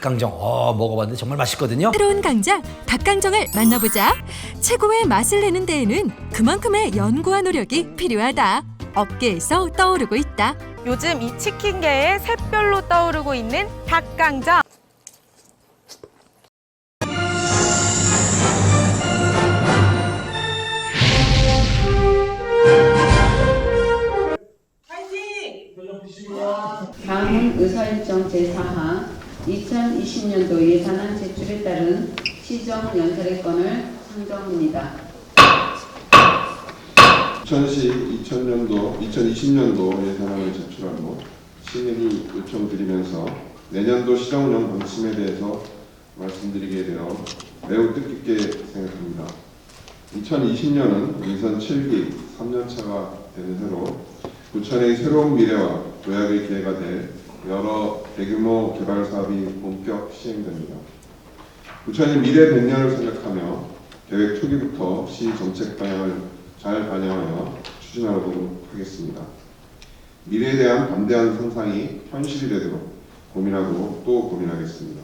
닭강정 어 먹어봤는데 정말 맛있거든요. 새로운 강자 닭강정을 만나보자. 최고의 맛을 내는 데에는 그만큼의 연구와 노력이 필요하다. 업계에서 떠오르고 있다. 요즘 이 치킨계의 샛별로 떠오르고 있는 닭강정. 다음은 의사일정 제4하 2020년도 예산안 제출에 따른 시정 연설의 건을 상정합니다. 2010, 2000년도, 2020년도 예산안을 제출하고 시민이 요청드리면서 내년도 시정 운영 방침에 대해서 말씀드리게 되어 매우 뜻깊게 생각합니다. 2020년은 위선 7기 3년차가 되는 해로 부천의 새로운 미래와 도약의 기회가 될 여러 대규모 개발 사업이 본격 시행됩니다. 부천의 미래 100년을 생각하며 계획 초기부터 시 정책 방향을 잘 반영하여 추진하도록 하겠습니다. 미래에 대한 담대한 상상이 현실이 되도록 고민하고 또 고민하겠습니다.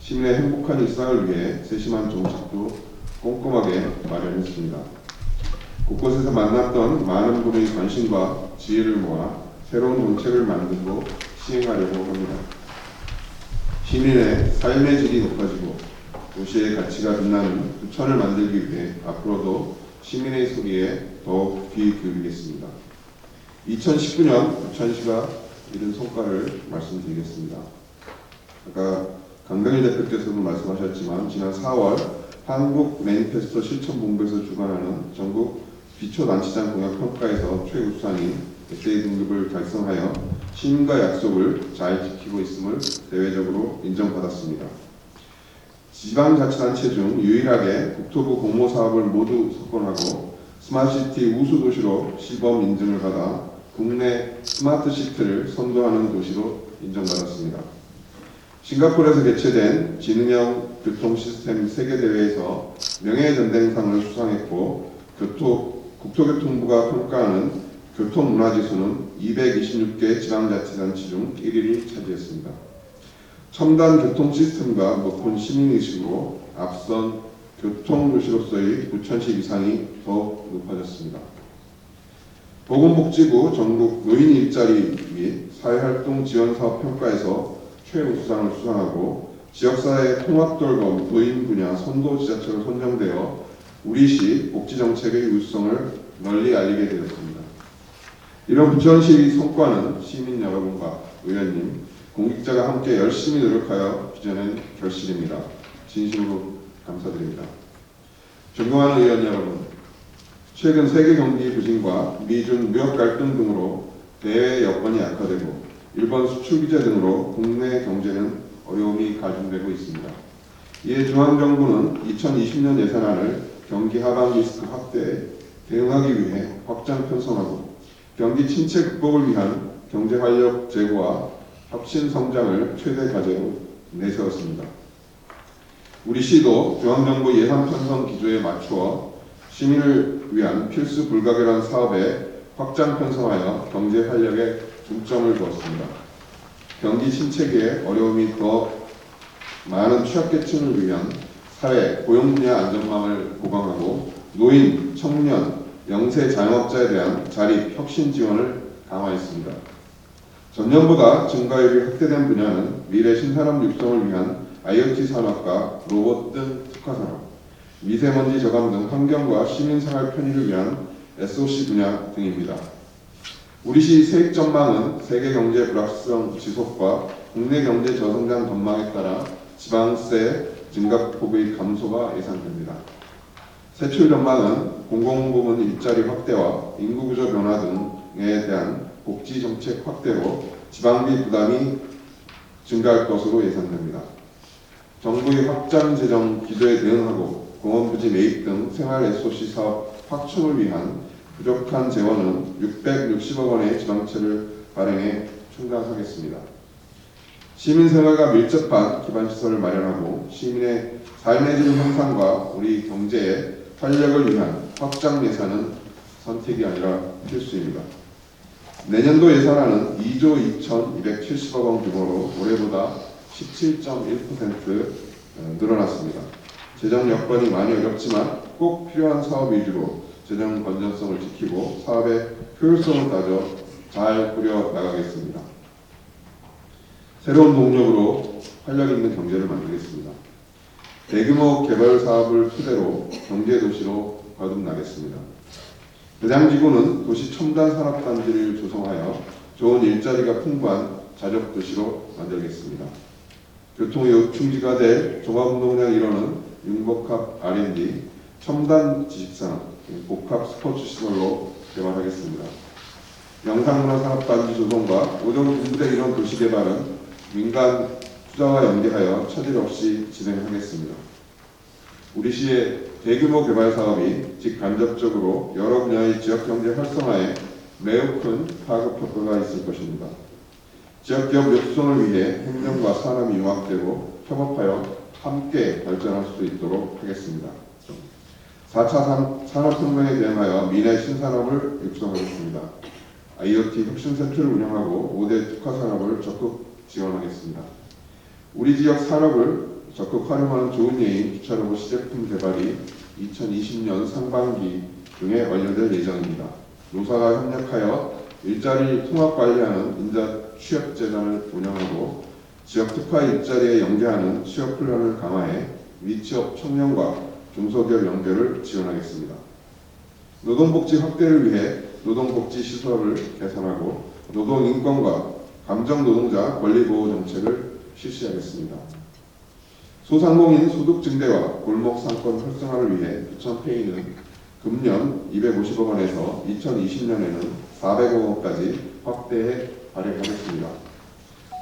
시민의 행복한 일상을 위해 세심한 정책도 꼼꼼하게 마련했습니다. 곳곳에서 만났던 많은 분의 관심과 지혜를 모아 새로운 정책을 만들고 시행하려고 합니다. 시민의 삶의 질이 높아지고 도시의 가치가 빛나는 부천을 만들기 위해 앞으로도 시민의 소리에 더욱 귀 기울이겠습니다. 2019년 부천시가 이룬 성과를 말씀드리겠습니다. 아까 강병일 대표께서도 말씀하셨지만 지난 4월 한국 매니페스토 실천본부에서 주관하는 전국 비초단체장 공약 평가에서 최우수상인 SA 등급을 달성하여 시민과 약속을 잘 지키고 있음을 대외적으로 인정받았습니다. 지방자치단체 중 유일하게 국토부 공모 사업을 모두 석권하고 스마트시티 우수 도시로 시범 인증을 받아 국내 스마트 시티를 선도하는 도시로 인정받았습니다. 싱가포르에서 개최된 지능형 교통 시스템 세계 대회에서 명예전쟁상을 수상했고 교토, 국토교통부가 평가하는 교통문화지수는 226개 지방자치단체 중 1위를 차지했습니다. 첨단 교통 시스템과 높은 시민의식으로 앞선 교통도시로서의 부천시 위상이 더욱 높아졌습니다. 보건복지부 전국 노인 일자리 및 사회활동 지원 사업 평가에서 최우수상을 수상하고 지역사회 통합돌봄 노인 분야 선도 지자체로 선정되어 우리시 복지정책의 유수성을 널리 알리게 되었습니다. 이런 부천시 성과는 시민 여러분과 의원님, 공직자가 함께 열심히 노력하여 빚어낸 결실입니다. 진심으로 감사드립니다. 존경하는 의원 여러분, 최근 세계 경기 부진과 미중 무역 갈등 등으로 대외 여건이 악화되고 일본 수출 규제 등으로 국내 경제는 어려움이 가중되고 있습니다. 이에 중앙정부는 2020년 예산안을 경기 하반 리스크 확대에 대응하기 위해 확장 편성하고 경기 침체 극복을 위한 경제 활력 제고와 혁신 성장을 최대 과제로 내세웠습니다. 우리 시도 중앙정부 예산 편성 기조에 맞추어 시민을 위한 필수 불가결한 사업에 확장 편성하여 경제 활력에 중점을 두었습니다. 경기 침체기에 어려움이 더 많은 취약계층을 위한 사회, 고용 분야 안전망을 보강하고 노인, 청년, 영세 자영업자에 대한 자립, 혁신 지원을 강화했습니다. 전년보다 증가율이 확대된 분야는 미래 신산업 육성을 위한 IoT 산업과 로봇 등 특화 산업, 미세먼지 저감 등 환경과 시민 생활 편의를 위한 SOC 분야 등입니다. 우리 시 세익 전망은 세계 경제 불확실성 지속과 국내 경제 저성장 전망에 따라 지방세 증가폭의 감소가 예상됩니다. 세출 전망은 공공부문 일자리 확대와 인구구조 변화 등에 대한 복지 정책 확대로 지방비 부담이 증가할 것으로 예상됩니다. 정부의 확장 재정 기조에 대응하고 공원부지 매입 등 생활 SOC 사업 확충을 위한 부족한 재원은 660억 원의 지방채를 발행해 충당하겠습니다. 시민 생활과 밀접한 기반 시설을 마련하고 시민의 삶의 질 향상과 우리 경제의 활력을 위한 확장 예산은 선택이 아니라 필수입니다. 내년도 예산안은 2조 2,270억 원 규모로 올해보다 17.1% 늘어났습니다. 재정 여건이 많이 어렵지만 꼭 필요한 사업 위주로 재정 건전성을 지키고 사업의 효율성을 따져 잘 꾸려 나가겠습니다. 새로운 동력으로 활력 있는 경제를 만들겠습니다. 대규모 개발 사업을 토대로 경제 도시로 거듭나겠습니다. 대장지구는 도시 첨단 산업단지를 조성하여 좋은 일자리가 풍부한 자력 도시로 만들겠습니다. 교통의 요충지가 될 종합운동장 일원은 융복합 R&D, 첨단 지식산업, 복합 스포츠 시설로 개발하겠습니다. 영상문화산업단지 조성과 오종 군부대 일원 도시 개발은 민간 투자와 연계하여 차질 없이 진행하겠습니다. 우리 시의 대규모 개발 사업이 직간접적으로 여러 분야의 지역 경제 활성화에 매우 큰 파급 효과가 있을 것입니다. 지역 기업 육성을 위해 행정과 산업이 융합되고 협업하여 함께 발전할 수 있도록 하겠습니다. 4차 산업혁명에 대응하여 미래 신산업을 육성하겠습니다. IoT 혁신센터를 운영하고 5대 특화산업을 적극 지원하겠습니다. 우리 지역 산업을 적극 활용하는 좋은 예인 주차 로봇 시제품 개발이 2020년 상반기 중에 완료될 예정입니다. 노사가 협력하여 일자리 통합 관리하는 인자 취업 재단을 운영하고 지역 특화 일자리에 연계하는 취업 훈련을 강화해 미취업 청년과 중소기업 연결을 지원하겠습니다. 노동복지 확대를 위해 노동복지 시설을 개선하고 노동인권과 감정노동자 권리보호 정책을 실시하겠습니다. 소상공인 소득 증대와 골목 상권 활성화를 위해 부천페이는 금년 250억 원에서 2020년에는 400억 원까지 확대해 발행하겠습니다.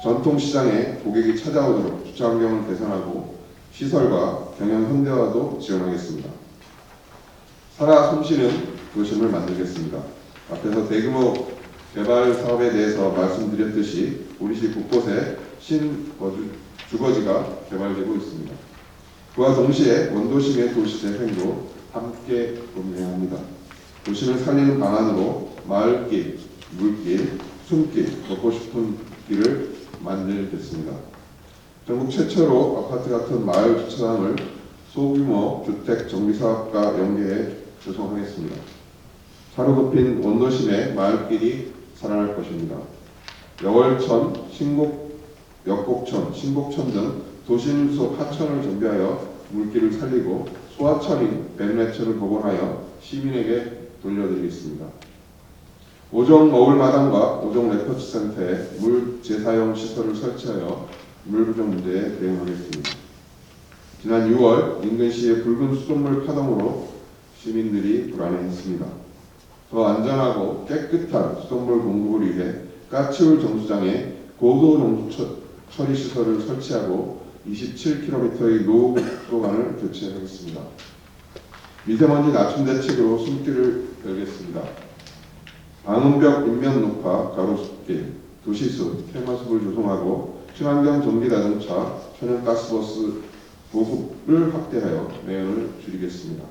전통시장에 고객이 찾아오도록 주차 환경을 개선하고 시설과 경영 현대화도 지원하겠습니다. 살아 숨쉬는 도심을 만들겠습니다. 앞에서 대규모 개발 사업에 대해서 말씀드렸듯이 우리시 곳곳에 신거주 주거지가 개발되고 있습니다. 그와 동시에 원도심의 도시 재생도 함께 논의합니다. 도심을 살리는 방안으로 마을길, 물길, 숨길, 걷고 싶은 길을 만들겠습니다. 전국 최초로 아파트 같은 마을 주차장을 소규모 주택 정비사업과 연계해 조성하겠습니다. 차로 덮인 원도심의 마을길이 살아날 것입니다. 여월천, 신곡, 역곡천, 신곡천 등 도심 속 하천을 정비하여 물길을 살리고 소하천인 백내천을 복원하여 시민에게 돌려드리겠습니다. 오종 어울마당과 오종 레퍼치 센터에 물 재사용 시설을 설치하여 물 부족 문제에 대응하겠습니다. 지난 6월 인근시의 붉은 수돗물 파동으로 시민들이 불안해했습니다. 더 안전하고 깨끗한 수돗물 공급을 위해 까치울 정수장에 고도 정수 처 리 시설을 설치하고 27km의 노후도관을 교체하겠습니다. 미세먼지 낮춤 대책으로 숨길을 열겠습니다. 방음벽 인면 녹화, 가로수길, 도시숲, 테마숲을 조성하고 친환경 전기 자동차, 천연가스버스 보급을 확대하여 매연을 줄이겠습니다.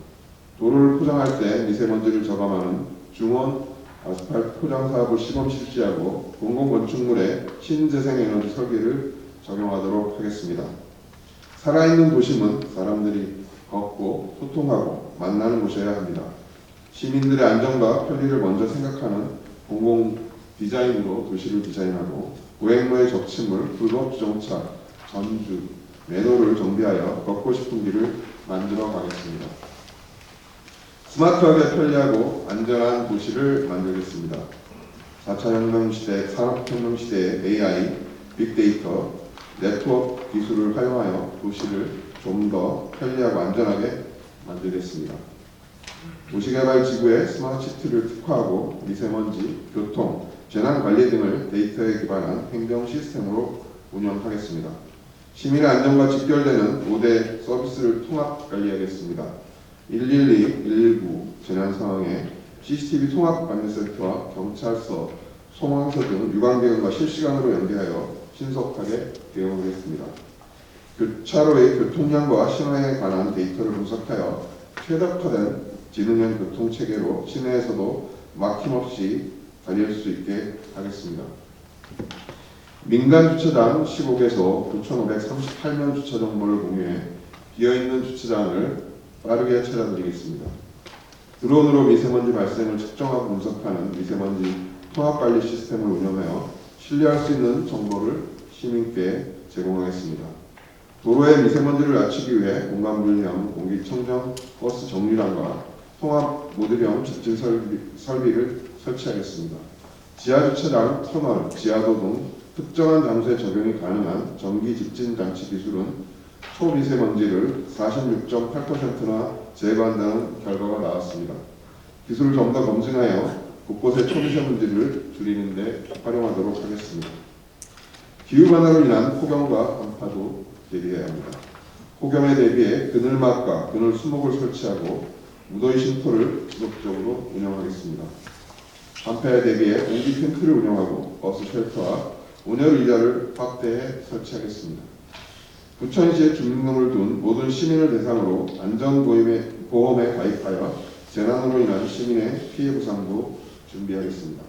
도로를 포장할 때 미세먼지를 저감하는 중원 아스팔트 포장 사업을 시범 실시하고 공공건축물에 신재생에너지 설계를 적용하도록 하겠습니다. 살아있는 도심은 사람들이 걷고 소통하고 만나는 곳이어야 합니다. 시민들의 안전과 편리를 먼저 생각하는 공공 디자인으로 도시를 디자인하고 고행로의 적침물, 불법 주정차, 전주, 매도를 정비하여 걷고 싶은 길을 만들어 가겠습니다. 스마트하게 편리하고 안전한 도시를 만들겠습니다. 4차 혁명 시대, 산업혁명 시대의 AI, 빅데이터, 네트워크 기술을 활용하여 도시를 좀 더 편리하고 안전하게 만들겠습니다. 도시개발지구에 스마트시티를 특화하고 미세먼지, 교통, 재난관리 등을 데이터에 기반한 행정 시스템으로 운영하겠습니다. 시민의 안전과 직결되는 5대 서비스를 통합 관리하겠습니다. 112, 119 재난 상황에 CCTV 통합 안내센터와 경찰서, 소방서 등 유관기관과 실시간으로 연계하여 신속하게 대응하겠습니다. 교차로의 교통량과 신호에 관한 데이터를 분석하여 최적화된 지능형 교통 체계로 시내에서도 막힘없이 다닐 수 있게 하겠습니다. 민간 주차장 15개소 9,538명 주차 정보를 공유해 비어있는 주차장을 빠르게 찾아드리겠습니다. 드론으로 미세먼지 발생을 측정하고 분석하는 미세먼지 통합관리 시스템을 운영하여 신뢰할 수 있는 정보를 시민께 제공하겠습니다. 도로의 미세먼지를 낮추기 위해 공간 분리형 공기청정 버스 정류장과 통합 모듈형 집진 설비, 설비를 설치하겠습니다. 지하 주차장, 터널, 지하도 등 특정한 장소에 적용이 가능한 전기 집진 장치 기술은 초미세먼지를 46.8%나 제거한다는 결과가 나왔습니다. 기술을 좀 더 검증하여 곳곳의 초미세먼지를 줄이는 데 활용하도록 하겠습니다. 기후변화로 인한 폭염과 한파도 대비해야 합니다. 폭염에 대비해 그늘막과 그늘 수목을 설치하고 무더위 쉼터를 지속적으로 운영하겠습니다. 한파에 대비해 온기 탱크를 운영하고 버스 쉘터와 온열 의자를 확대해 설치하겠습니다. 부천시에 주민등록을 둔 모든 시민을 대상으로 안전보험에 보험에 가입하여 재난으로 인한 시민의 피해 보상도 준비하겠습니다.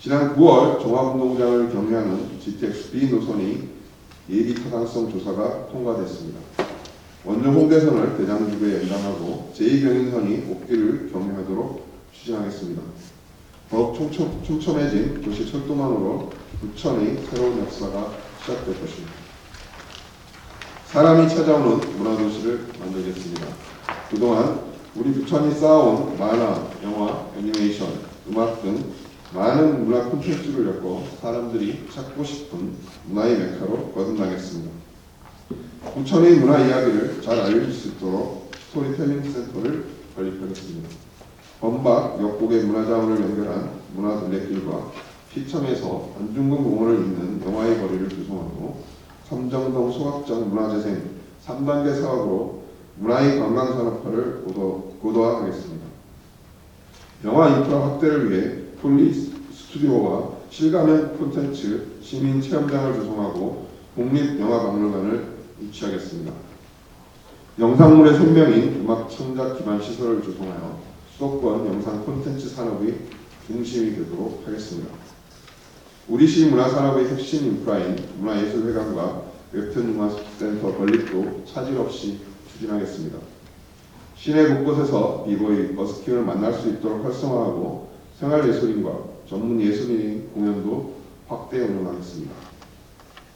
지난 9월 종합운동장을 경유하는 GTX B 노선이 예비 타당성 조사가 통과됐습니다. 원주 홍대선을 대장주에 연장하고 제2경인선이 옥기를 경유하도록 추진하겠습니다. 더욱 촘촘, 촘촘해진 도시 철도망으로 부천의 새로운 역사가 시작될 것입니다. 사람이 찾아오는 문화도시를 만들겠습니다. 그동안 우리 부천이 쌓아온 만화, 영화, 애니메이션, 음악 등 많은 문화 콘텐츠를 엮어 사람들이 찾고 싶은 문화의 메카로 거듭나겠습니다. 부천의 문화 이야기를 잘 알릴 수 있도록 스토리텔링 센터를 건립하겠습니다. 범박, 역곡의 문화자원을 연결한 문화 둘레길과 피청에서 안중근 공원을 잇는 영화의 거리를 구성하고 삼정동 소각장 문화재생 3단계 사업으로 문화의 관광산업화를 고도, 고도 화하겠습니다. 영화 인프라 확대를 위해 폴리 스튜디오와 실감형 콘텐츠 시민 체험장을 조성하고 국립영화박물관을 유치하겠습니다. 영상물의 생명인 음악 창작 기반 시설을 조성하여 수도권 영상 콘텐츠 산업의 중심이 되도록 하겠습니다. 우리시 문화산업의 핵심 인프라인 문화예술회관과 웹툰문화센터 건립도 차질 없이 추진하겠습니다. 시내 곳곳에서 비보이, 버스킹을 만날 수 있도록 활성화하고 생활예술인과 전문 예술인 공연도 확대 운영하겠습니다.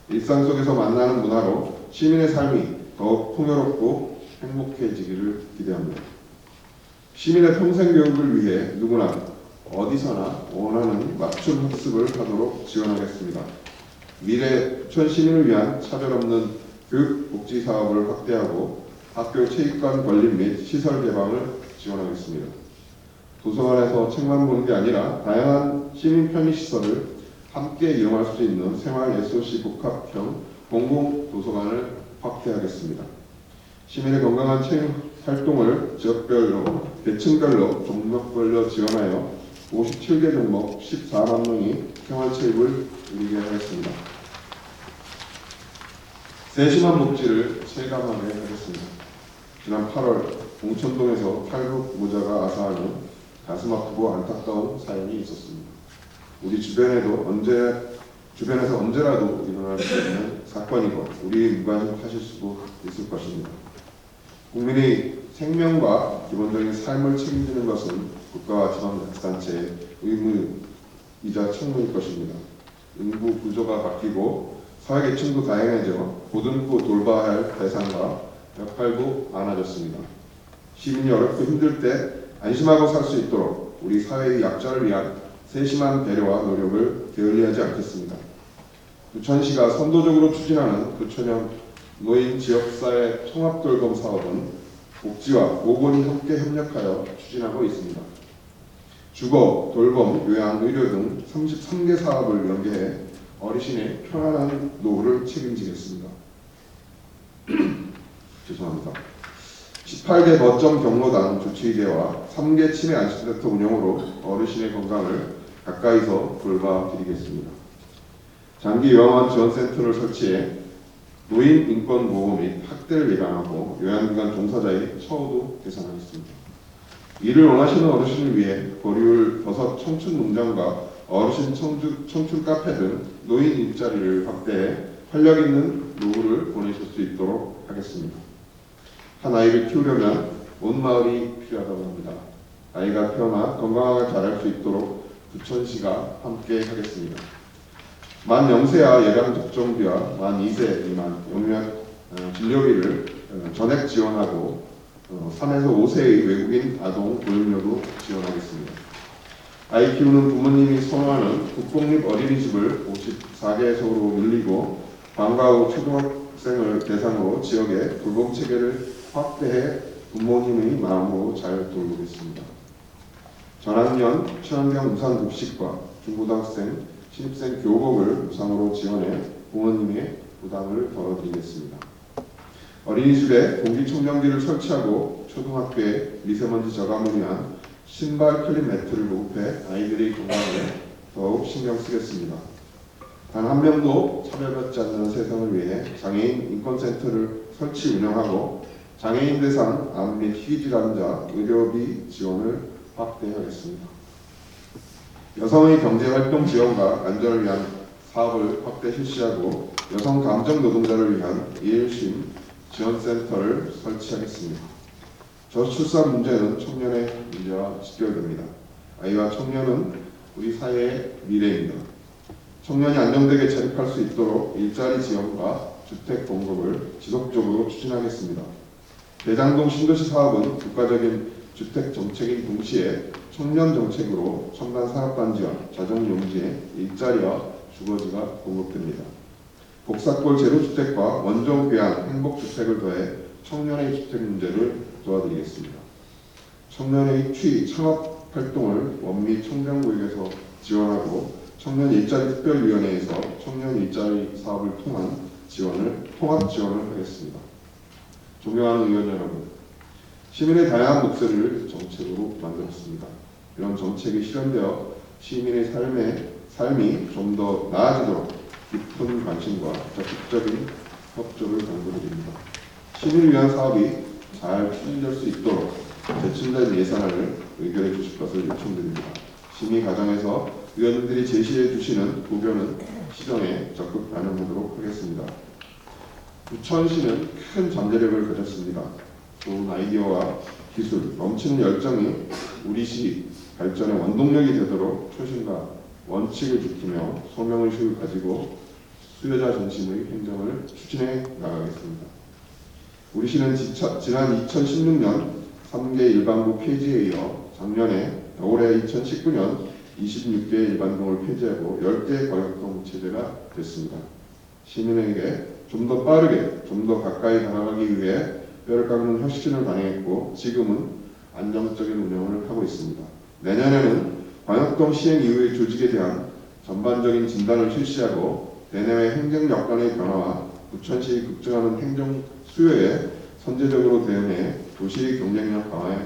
일상 속에서 만나는 문화로 시민의 삶이 더욱 풍요롭고 행복해지기를 기대합니다. 시민의 평생 교육을 위해 누구나 어디서나 원하는 맞춤 학습을 하도록 지원하겠습니다. 미래 시민을 위한 차별 없는 교육 복지 사업을 확대하고 학교 체육관 건립 및 시설 개방을 지원하겠습니다. 도서관에서 책만 보는 게 아니라 다양한 시민 편의 시설을 함께 이용할 수 있는 생활 SOC 복합형 공공 도서관을 확대하겠습니다. 시민의 건강한 체육 활동을 지역별로 계층별로 종목별로 지원하여 57개 종목 14만 명이 생활체육을 누리게 하겠습니다. 세심한 복지를 체감하게 하겠습니다. 지난 8월 봉천동에서 탈북 모자가 아사하는 가슴 아프고 안타까운 사연이 있었습니다. 우리 주변에도 언제 주변에서 언제라도 일어날 수 있는 사건이고 우리 무관심하실 수도 있을 것입니다. 국민의 생명과 기본적인 삶을 책임지는 것은 국가와 지방자치단체의 의무이자 책무일 것입니다. 인구 구조가 바뀌고 사회계층도 다양해져 보듬고 돌봐야 할 대상과 역할도 많아졌습니다. 시민이 어렵고 힘들 때 안심하고 살 수 있도록 우리 사회의 약자를 위한 세심한 배려와 노력을 게을리하지 않겠습니다. 부천시가 선도적으로 추진하는 부천형 노인 지역사회 통합돌봄 사업은 복지와 보건이 함께 협력하여 추진하고 있습니다. 주거, 돌봄, 요양, 의료 등 33개 사업을 연계해 어르신의 편안한 노후를 책임지겠습니다. 죄송합니다. 18개 거점 경로당 조치의대와 3개 치매 안심센터 운영으로 어르신의 건강을 가까이서 돌봐드리겠습니다. 장기 요양원 지원센터를 설치해 노인 인권 보호 및 학대를 예방하고 요양기관 종사자의 처우도 개선하겠습니다. 이를 원하시는 어르신을 위해 보리울 버섯 청춘 농장과 어르신 청주, 청춘 카페 등 노인 일자리를 확대해 활력 있는 노후를 보내실 수 있도록 하겠습니다. 한 아이를 키우려면 온 마을이 필요하다고 합니다. 아이가 태어나 건강하게 자랄 수 있도록 부천시가 함께 하겠습니다. 만 0세와 예방 접종비와 만 2세 미만 영유아 어, 진료비를 어, 전액 지원하고 어, 3에서 5세의 외국인 아동 보육료도 지원하겠습니다. 아이 키우는 부모님이 선호하는 국공립 어린이집을 54개 소로 늘리고 방과 후 초등학생을 대상으로 지역의 돌봄 체계를 확대해 부모님의 마음으로 잘 돌보겠습니다. 전학년 친환경 우산 급식과 중고등학생, 신입생 교복을 무상으로 지원해 부모님의 부담을 덜어드리겠습니다. 어린이집에 공기청정기를 설치하고 초등학교에 미세먼지 저감을 위한 신발 클린 매트를 보급해 아이들의 건강에 더욱 신경 쓰겠습니다. 단 한 명도 차별받지 않는 세상을 위해 장애인 인권센터를 설치 운영하고 장애인 대상 암 및 희귀질환자 의료비 지원을 확대하겠습니다. 여성의 경제활동 지원과 안전을 위한 사업을 확대 실시하고 여성 감정 노동자를 위한 이일심 지원센터를 설치하겠습니다. 저출산 문제는 청년의 문제와 직결됩니다. 아이와 청년은 우리 사회의 미래입니다. 청년이 안정되게 자립할 수 있도록 일자리 지원과 주택 공급을 지속적으로 추진하겠습니다. 대장동 신도시 사업은 국가적인 주택 정책인 동시에 청년 정책으로 첨단 산업단지와 자정용지에 일자리와 주거지가 공급됩니다. 복사골 제로주택과 원정 귀환 행복주택을 더해 청년의 주택 문제를 도와드리겠습니다. 청년의 취 창업 활동을 원미 청정구역에서 지원하고 청년 일자리 특별위원회에서 청년 일자리 사업을 통한 지원을 통합 지원을 하겠습니다. 존경하는 의원 여러분, 시민의 다양한 목소리를 정책으로 만들었습니다. 이런 정책이 실현되어 시민의 삶에 삶이 좀 더 나아지도록 깊은 관심과 적극적인 협조를 당부드립니다. 시민을 위한 사업이 잘 추진될 수 있도록 제출된 예산안을 의결해 주실 것을 요청드립니다. 시민 가정에서 의원들이 제시해 주시는 고견은 시정에 적극 반영하도록 하겠습니다. 부천시는 큰 잠재력을 가졌습니다. 좋은 아이디어와 기술, 넘치는 열정이 우리 시 발전의 원동력이 되도록 초심과 원칙을 지키며 소명의식을 가지고 수요자 중심의 행정을 추진해 나가겠습니다. 우리 시는 지차- 지난 2016년 3개 일반부 폐지에 이어 작년에 올해 2019년 26개 일반동을 폐지하고 10개 과격동 체제가 됐습니다. 시민에게 좀 더 빠르게, 좀 더 가까이 다가가기 위해 뼈를 깎는 혁신을 단행했고 지금은 안정적인 운영을 하고 있습니다. 내년에는 광역동 시행 이후의 조직에 대한 전반적인 진단을 실시하고 대내외 행정 여건의 변화와 부천시 급증하는 행정 수요에 선제적으로 대응해 도시 경쟁력 강화에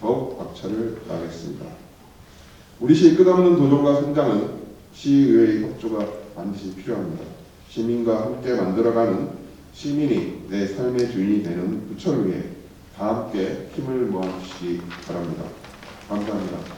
더욱 박차를 가하겠습니다. 우리 시의 끝없는 도전과 성장은 시의회의 협조가 반드시 필요합니다. 시민과 함께 만들어가는 시민이 내 삶의 주인이 되는 부천을 위해 다 함께 힘을 모아주시기 바랍니다. 감사합니다.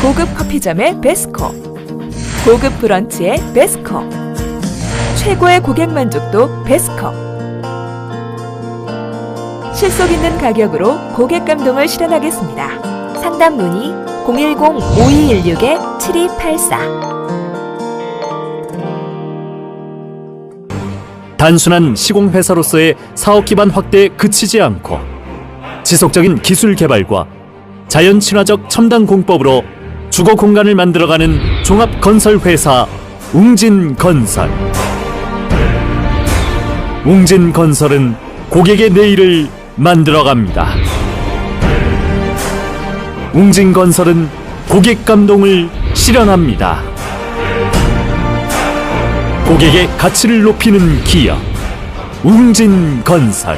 고급 커피점의 베스코. 고급 브런치의 베스코. 최고의 고객 만족도 베스코. 실속 있는 가격으로 고객 감동을 실현하겠습니다. 상담 문의 010-5216-7284 단순한 시공회사로서의 사업 기반 확대에 그치지 않고 지속적인 기술 개발과 자연 친화적 첨단 공법으로 주거 공간을 만들어가는 종합 건설 회사 웅진 건설. 웅진 건설은 고객의 내일을 만들어갑니다. 웅진 건설은 고객 감동을 실현합니다. 고객의 가치를 높이는 기업 웅진 건설